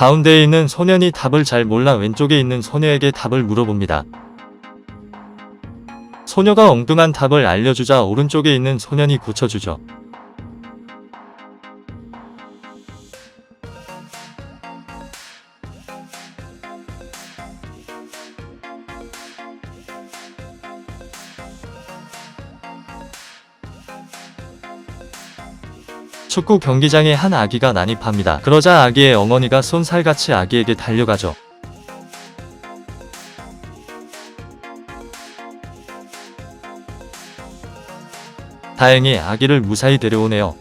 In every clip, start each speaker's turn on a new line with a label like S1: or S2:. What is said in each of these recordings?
S1: 가운데에 있는 소년이 답을 잘 몰라 왼쪽에 있는 소녀에게 답을 물어봅니다. 소녀가 엉뚱한 답을 알려주자 오른쪽에 있는 소년이 고쳐주죠. 축구 경기장에 한 아기가 난입합니다. 그러자 아기의 어머니가 손살같이 아기에게 달려가죠. 다행히 아기를 무사히 데려오네요.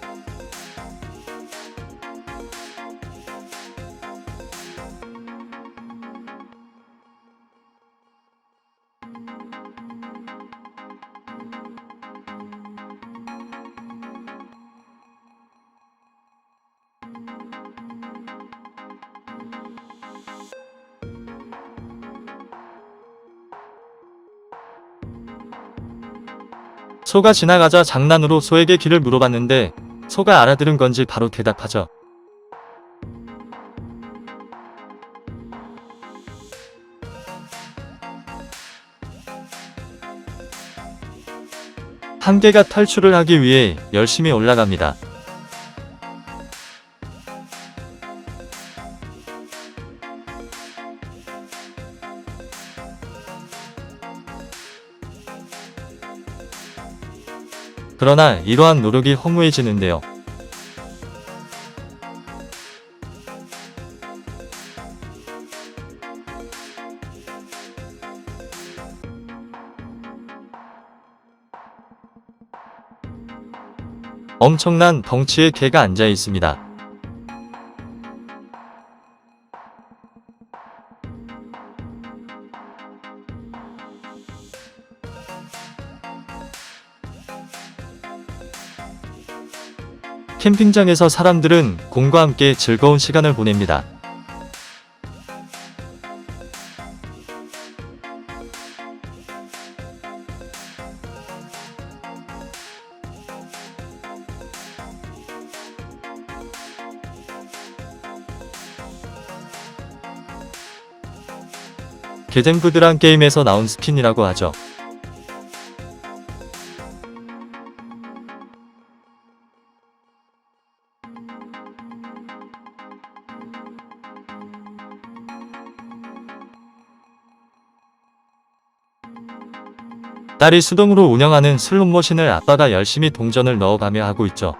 S1: 소가 지나가자 장난으로 소에게 길을 물어봤는데 소가 알아들은 건지 바로 대답하죠. 한 개가 탈출을 하기 위해 열심히 올라갑니다. 그러나 이러한 노력이 허무해지는데요. 엄청난 덩치의 개가 앉아 있습니다. 캠핑장에서 사람들은 곰과 함께 즐거운 시간을 보냅니다. 게덴푸드란 게임에서 나온 스킨이라고 하죠. 딸이 수동으로 운영하는 슬롯머신을 아빠가 열심히 동전을 넣어가며 하고 있죠.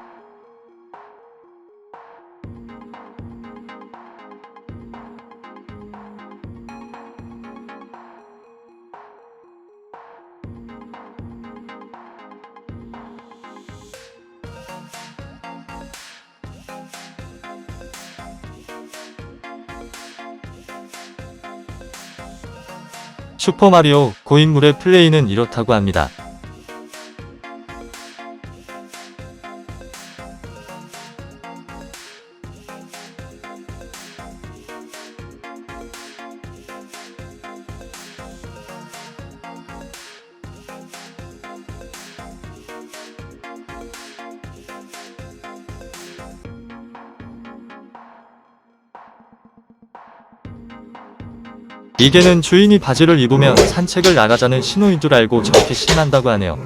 S1: 슈퍼마리오 고인물의 플레이는 이렇다고 합니다. 이게는 주인이 바지를 입으면 산책을 나가자는 신호인 줄 알고 저렇게 신난다고 하네요.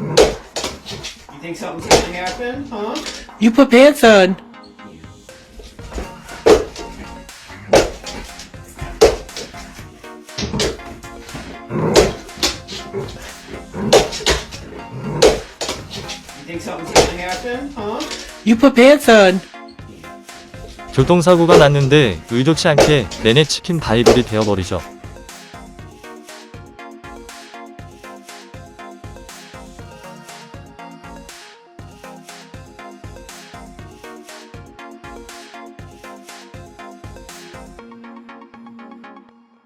S2: You
S3: put pants on. You put pants on.
S1: 교통사고가 났는데 의도치 않게 내내 치킨 바이블이 되어버리죠.